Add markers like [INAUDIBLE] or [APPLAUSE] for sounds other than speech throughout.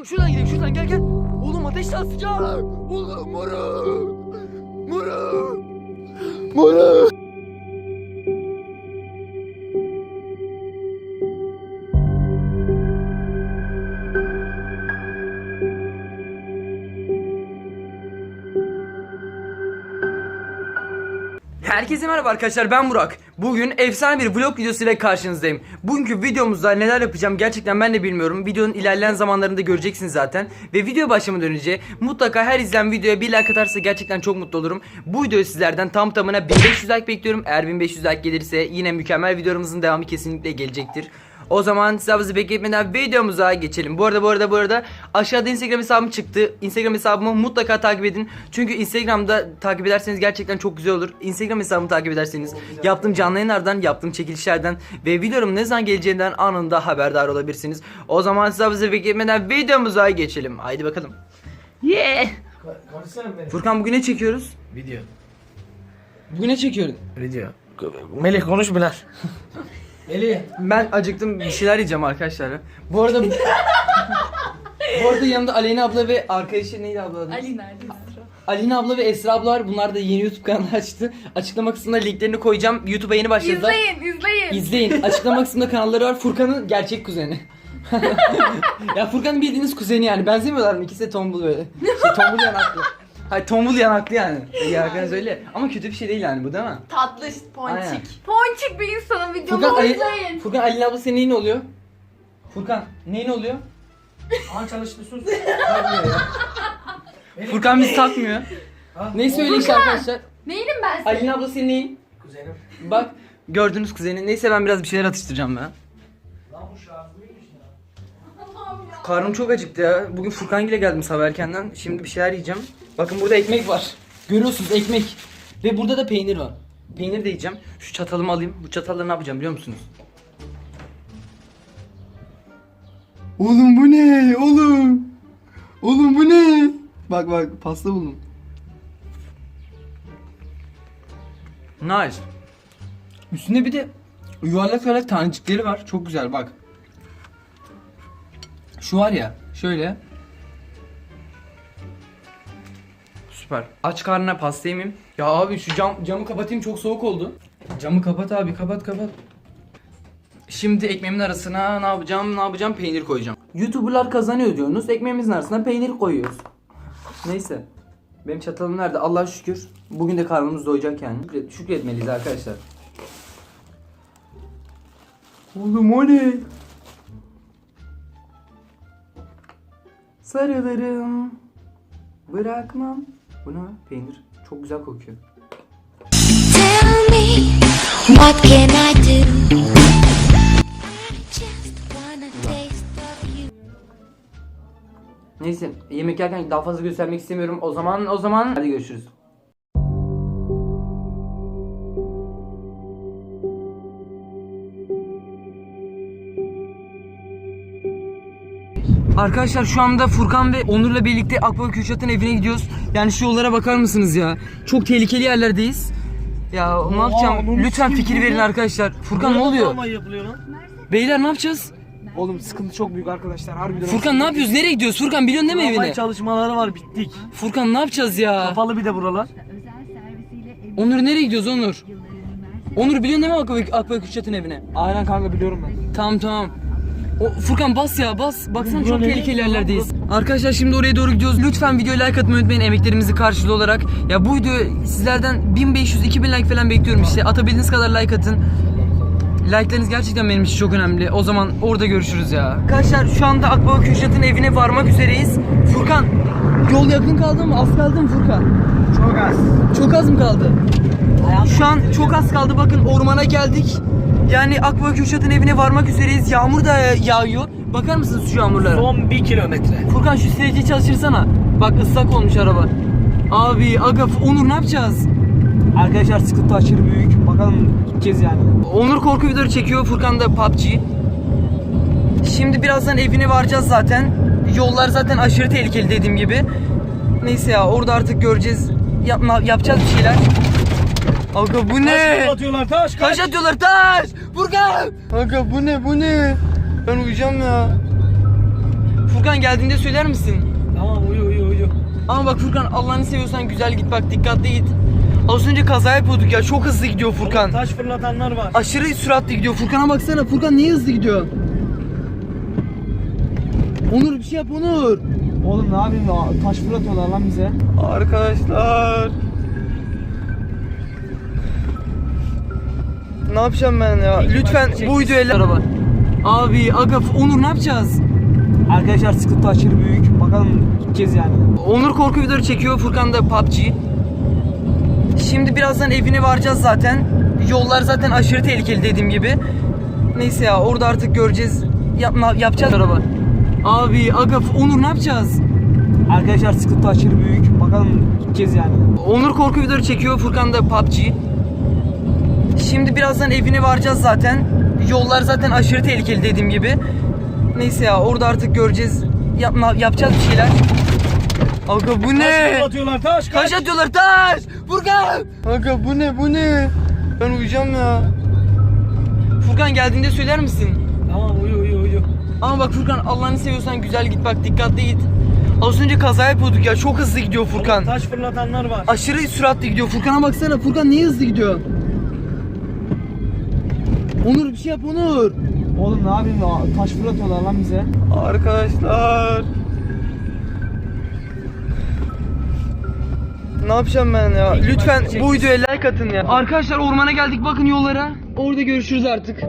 Oğlum şuradan gidelim şuradan gel gel. Oğlum ateş daha sıcak. Oğlum moruk. Moruk. Moruk. Herkese merhaba arkadaşlar ben Burak. Bugün efsane bir vlog videosuyla karşınızdayım. Bugünkü videomuzda neler yapacağım gerçekten ben de bilmiyorum. Videonun ilerleyen zamanlarında göreceksiniz zaten. Ve video başlamadan önce mutlaka her izlen videoya bir like atarsa gerçekten çok mutlu olurum. Bu videoyu sizlerden tam tamına 1500 like bekliyorum. Eğer 1500 like gelirse yine mükemmel videolarımızın devamı kesinlikle gelecektir. O zaman size fazla bekletmeden videomuza geçelim. Bu arada bu arada bu arada aşağıda Instagram hesabım çıktı. Instagram hesabımı mutlaka takip edin. Çünkü Instagram'da takip ederseniz gerçekten çok güzel olur. Instagram hesabımı takip ederseniz yaptığım canlı yayınlardan, yaptığım çekilişlerden ve videolarım ne zaman geleceğinden anında haberdar olabilirsiniz. O zaman size fazla bekletmeden videomuza geçelim. Haydi bakalım. Yeah. Furkan bugün ne çekiyoruz? Video. Bugün ne çekiyoruz? Video. Melih konuş Bilal. [LAUGHS] Melih. Ben acıktım bir şeyler yiyeceğim arkadaşlar. Bu arada [LAUGHS] Bu arada yanımda Aleyna abla ve arkadaşı neydi abla adı? Ali nerede? Alina abla ve Esra abla var. Bunlar da yeni YouTube kanalı açtı. Açıklama kısmına linklerini koyacağım. YouTube'a yeni başladılar. İzleyin, izleyin. İzleyin. Açıklama kısmında kanalları var. Furkan'ın gerçek kuzeni. [LAUGHS] ya Furkan'ın bildiğiniz kuzeni yani. Benzemiyorlar mı? İkisi de tombul böyle. Şey, tombul yanaklı. Hayır tombul yanaklı yani. [LAUGHS] Ya arkadaş öyle. Ama kötü bir şey değil yani bu değil mi? Tatlış, Aynen. ponçik. Ponçik bir insanın Furkan, videomu Ali, izleyin. Furkan Alina abla senin neyin oluyor? Furkan neyin oluyor? [LAUGHS] Aha çalıştı sus. Furkan bizi takmıyor. Neyse öyle işte arkadaşlar. Neyinim ben senin? Alina abla senin neyin? Kuzenim. Bak gördünüz kuzeni. Neyse ben biraz bir şeyler atıştıracağım ben. Lan bu şarjlıymış ya. Karnım çok acıktı ya. Bugün Furkan ile geldim sabah erkenden. Şimdi bir şeyler yiyeceğim. Bakın burada ekmek var. Görüyorsunuz ekmek. Ve burada da peynir var. Peynir de yiyeceğim. Şu çatalımı alayım. Bu çatalla ne yapacağım biliyor musunuz? Oğlum bu ne? Oğlum. Oğlum bu ne? Bak bak pasta buldum. Nice. Üstünde bir de yuvarlak yuvarlak tanecikleri var. Çok güzel bak. Şu var ya şöyle. Süper. Aç karnına pasta yemeyeyim. Ya abi şu cam, camı kapatayım çok soğuk oldu. Camı kapat abi kapat kapat. Şimdi ekmeğimin arasına ne yapacağım ne yapacağım peynir koyacağım. Youtuberlar kazanıyor diyorsunuz ekmeğimizin arasına peynir koyuyoruz. Neyse. Benim çatalım nerede? Allah şükür. Bugün de karnımız doyacak yani. Şükret, şükretmeliyiz arkadaşlar. Oğlum o ne? Sarılırım. Bırakmam. Bu ne? Peynir. Çok güzel kokuyor. Tell me, what can I do? Neyse yemek yerken daha fazla göstermek istemiyorum. O zaman o zaman hadi görüşürüz. Arkadaşlar şu anda Furkan ve Onur'la birlikte Akbaba Kürşat'ın evine gidiyoruz. Yani şu yollara bakar mısınız ya? Çok tehlikeli yerlerdeyiz. Ya ne yapacağım? Lütfen fikir verin arkadaşlar. Furkan ne oluyor? Ama yapılıyor lan. Beyler ne yapacağız? Oğlum sıkıntı çok büyük arkadaşlar harbiden. Furkan ne yapıyoruz? Nereye gidiyoruz? Furkan biliyorsun değil mi evine? çalışmaları var bittik. Furkan ne yapacağız ya? Kapalı bir de buralar. Onur nereye gidiyoruz Onur? Onur biliyorsun değil mi Akbaba, Akbaba Kürşat'ın evine? Aynen kanka biliyorum ben. Tamam tamam. O, Furkan bas ya bas. Baksana çok tehlikeli yerlerdeyiz. Arkadaşlar şimdi oraya doğru gidiyoruz. Lütfen videoya like atmayı unutmayın emeklerimizi karşılığı olarak. Ya bu video sizlerden 1500-2000 like falan bekliyorum işte. Atabildiğiniz kadar like atın. Like'larınız gerçekten benim için çok önemli. O zaman orada görüşürüz ya. Arkadaşlar şu anda Akbaba Kürşat'ın evine varmak üzereyiz. Furkan yol yakın kaldı mı? Az kaldı mı Furkan? Çok az. Çok az mı kaldı? Şu an çok az kaldı bakın ormana geldik. Yani Akbaba Kürşat'ın evine varmak üzereyiz. Yağmur da yağıyor. Bakar mısınız şu yağmurlara? Son bir kilometre. Furkan şu sileceği çalıştırsana. Bak ıslak olmuş araba. Abi aga Onur ne yapacağız? Arkadaşlar sıkıntı aşırı büyük. Bakalım gideceğiz yani. Onur korku videoları çekiyor. Furkan da PUBG. Şimdi birazdan evine varacağız zaten. Yollar zaten aşırı tehlikeli dediğim gibi. Neyse ya orada artık göreceğiz. Yapma, yapacağız bir şeyler. Aga bu ne? Taş atıyorlar taş kaç. Taş atıyorlar taş! Furkan! Aga bu ne bu ne? Ben uyuyacağım ya. Furkan geldiğinde söyler misin? Tamam uyu uyu uyu. Ama bak Furkan Allah'ını seviyorsan güzel git bak dikkatli git. Az önce kaza yapıyorduk ya çok hızlı gidiyor Furkan. Taş fırlatanlar var. Aşırı süratli gidiyor. Furkan'a baksana. Furkan niye hızlı gidiyor? Onur bir şey yap Onur. Oğlum ne yapayım ya? Taş fırlatıyorlar lan bize. Arkadaşlar. Ne yapacağım ben ya? Lütfen bu videoyu ele... Araba. Abi aga Onur ne yapacağız? Arkadaşlar sıkıntı aşırı büyük. Bakalım gideceğiz yani. Onur korku videoları çekiyor. Furkan da PUBG. Şimdi birazdan evine varacağız zaten. Yollar zaten aşırı tehlikeli dediğim gibi. Neyse ya orada artık göreceğiz. Yap, yapacağız araba. Abi aga Onur ne yapacağız? Arkadaşlar sıkıntı aşırı büyük. Bakalım gideceğiz yani. Onur korku videoları çekiyor. Furkan da PUBG. Şimdi birazdan evine varacağız zaten. Yollar zaten aşırı tehlikeli dediğim gibi. Neyse ya orada artık göreceğiz. Yap, yapacağız bir şeyler. Aga bu Taş ne? fırlatıyorlar taş kaç. Taş atıyorlar taş! Furkan! Aga bu ne bu ne? Ben uyuyacağım ya. Furkan geldiğinde söyler misin? Tamam uyu uyu uyu. Ama bak Furkan Allah'ını seviyorsan güzel git bak dikkatli git. Az önce kaza yapıyorduk ya çok hızlı gidiyor Furkan. Taş fırlatanlar var. Aşırı süratli gidiyor. Furkan'a baksana. Furkan niye hızlı gidiyor? Onur bir şey yap Onur. Oğlum ne yapayım ya? Taş fırlatıyorlar lan bize. Arkadaşlar. Ne yapacağım ben ya? Lütfen bu videoya like atın ya. Arkadaşlar ormana geldik bakın yollara. Orada görüşürüz artık.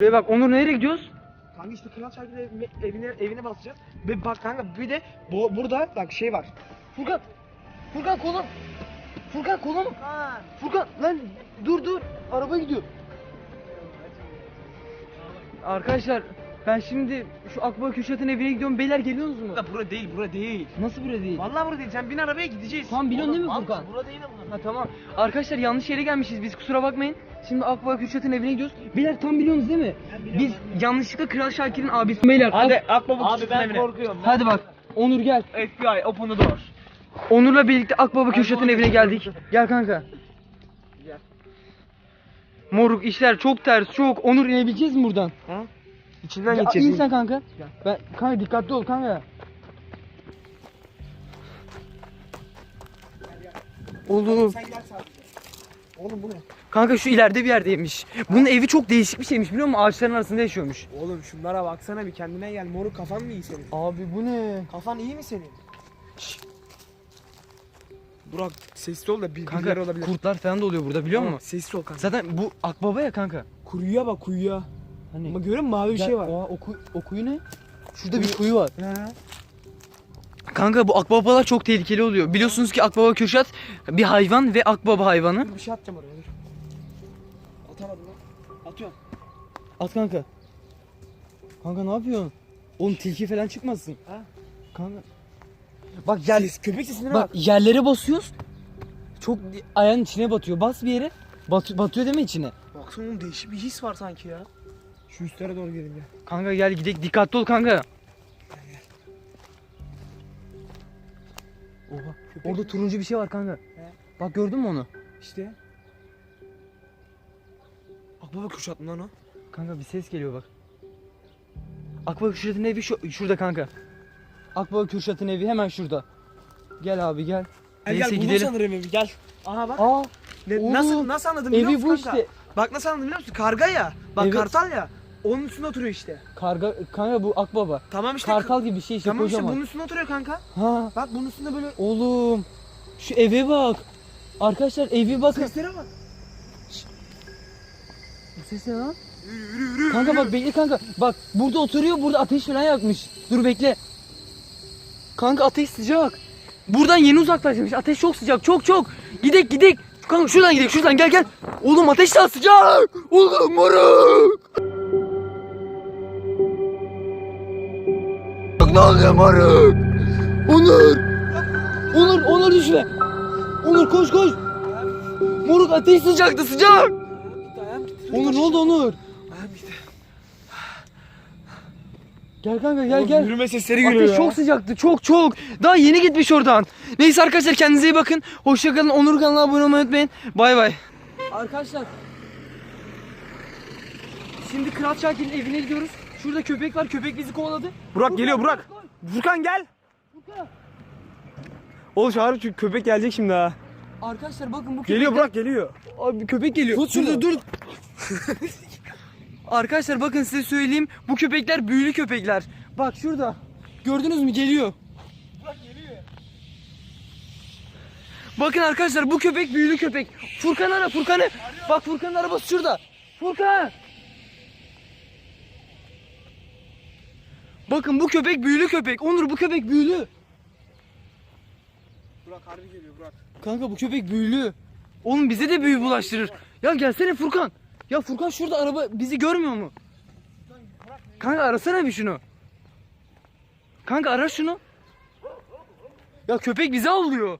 Buraya bak Onur nereye gidiyoruz? Kanka işte Kral Şakir'in ev- evine, evine basacağız. Ve bak kanka bir de bu, burada bak şey var. Furkan. Furkan kolum. Furkan kolum. Furkan lan dur dur. Araba gidiyor. Arkadaşlar ben şimdi şu Akbaba Kürşat'ın evine gidiyorum. Beyler geliyorsunuz mu? Bura değil, bura değil. Nasıl buraya değil? Vallahi burada değil. Sen bin arabaya gideceğiz. Tamam, biliyorsun değil mi Furkan? Bura değil ama. Ha tamam. Arkadaşlar yanlış yere gelmişiz biz kusura bakmayın. Şimdi Akbaba Kürşat'ın evine gidiyoruz. Beyler tam biliyorsunuz değil mi? Biz yanlışlıkla Kral Şakir'in abisi. Beyler Hadi Ak- Akbaba Abi ben korkuyorum. Hadi bak. Onur gel. FBI open the door. Onur'la birlikte Akbaba Kürşat'ın evine geldik. Gel kanka. Moruk işler çok ters çok. Onur inebileceğiz mi buradan? İçinden Ya, geçeceğiz. in sen kanka. Ben kanka dikkatli ol kanka. Oğlum. Sen gel sadece. Oğlum bu ne? Kanka şu ileride bir yerdeymiş. Bunun evi çok değişik bir şeymiş biliyor musun? Ağaçların arasında yaşıyormuş. Oğlum şunlara baksana bir kendine gel. Moruk kafan mı iyi senin? Abi bu ne? Kafan iyi mi senin? Şşş. Burak sessiz ol da bir Kanka birileri olabilir. kurtlar falan da oluyor burada biliyor musun? Sessiz ol kanka. Zaten bu akbaba ya kanka. Kuyuya bak kuyuya. Hani Ama görüyor musun mavi bir şey var. Oha, o, kuy- o kuyu ne? Şurada bir kuyu var. He. Kanka bu akbabalar çok tehlikeli oluyor. Biliyorsunuz ki akbaba Kürşat bir hayvan ve akbaba hayvanı. Bir şey atacağım oraya dur. Atamadım lan. Atıyorum. At kanka. Kanka ne yapıyorsun? Oğlum tilki falan çıkmasın. Ha? Kanka. Bak yer, Ses, köpek sesine bak bak. yerlere basıyoruz. Çok ayağın içine batıyor. Bas bir yere. Bat, batıyor değil mi içine? Baksana oğlum değişik bir his var sanki ya. Şu üstlere doğru gelin ya. Kanka gel gidelim. Dikkatli ol kanka. Oha. Orada turuncu bir şey var kanka. Bak gördün mü onu? İşte. Akbaba Kürşat mı lan o? Kanka bir ses geliyor bak. Akbaba Kürşat'ın evi şu, şurada kanka. Akbaba Kürşat'ın evi hemen şurada. Gel abi gel. Gel Neyse gel gidelim. sanırım evi gel. Aha bak. Aa Ne- oğlum, nasıl nasıl anladın biliyor evi musun bu kanka? işte. Bak nasıl anladın biliyor musun? Karga ya. Bak Evet. kartal ya. Onun üstünde oturuyor işte. Karga kanka bu akbaba. Tamam işte. Kartal gibi bir şey işte Tamam işte kocaman. bunun üstünde oturuyor kanka. Ha Bak bunun üstünde böyle oğlum. Şu eve bak. Arkadaşlar evi bakın. seslere bak. Bu ses ne lan? Kanka bak bekle kanka. Bak burada oturuyor burada ateş falan yakmış. Dur bekle. Kanka ateş sıcak. Buradan yeni uzaklaşmış. Ateş çok sıcak. Çok çok. Gidek gidek. Kanka şuradan gidek şuradan gel gel. Oğlum ateş daha sıcak. Oğlum moruk. Ne oluyor moruk? Onur. Onur Onur düşme. Onur koş koş. Moruk ateş sıcaktı sıcak. Onur ne oldu Onur? Gel kanka gel gel. Yürüme sesleri geliyor Ateş ya. çok sıcaktı. Çok çok. Daha yeni gitmiş oradan. Neyse arkadaşlar kendinize iyi bakın. Hoşçakalın. Onur kanalına abone olmayı unutmayın. Bay bay. Arkadaşlar. Şimdi Kral Şakir'in evine gidiyoruz. Şurada köpek var. Köpek bizi kovaladı. Burak geliyor Burak. Furkan gel. Oğlum çağır çünkü köpek gelecek şimdi ha. Arkadaşlar bakın bu köpek. Geliyor Burak geliyor. Abi köpek geliyor. Tut şunu. Dur. Arkadaşlar bakın size söyleyeyim. Bu köpekler büyülü köpekler. Bak şurada. Gördünüz mü? Geliyor. Bakın arkadaşlar bu köpek büyülü köpek. Furkan ara Furkan'ı. Bak Furkan'ın arabası şurada. Furkan. Bakın bu köpek büyülü köpek. Onur bu köpek büyülü. Burak harbi geliyor Burak. Kanka bu köpek büyülü. Oğlum bize de büyü bulaştırır. Ya gelsene Furkan. Ya Furkan şurada araba bizi görmüyor mu? Kanka arasana bir şunu. Kanka ara şunu. Ya köpek bizi avlıyor.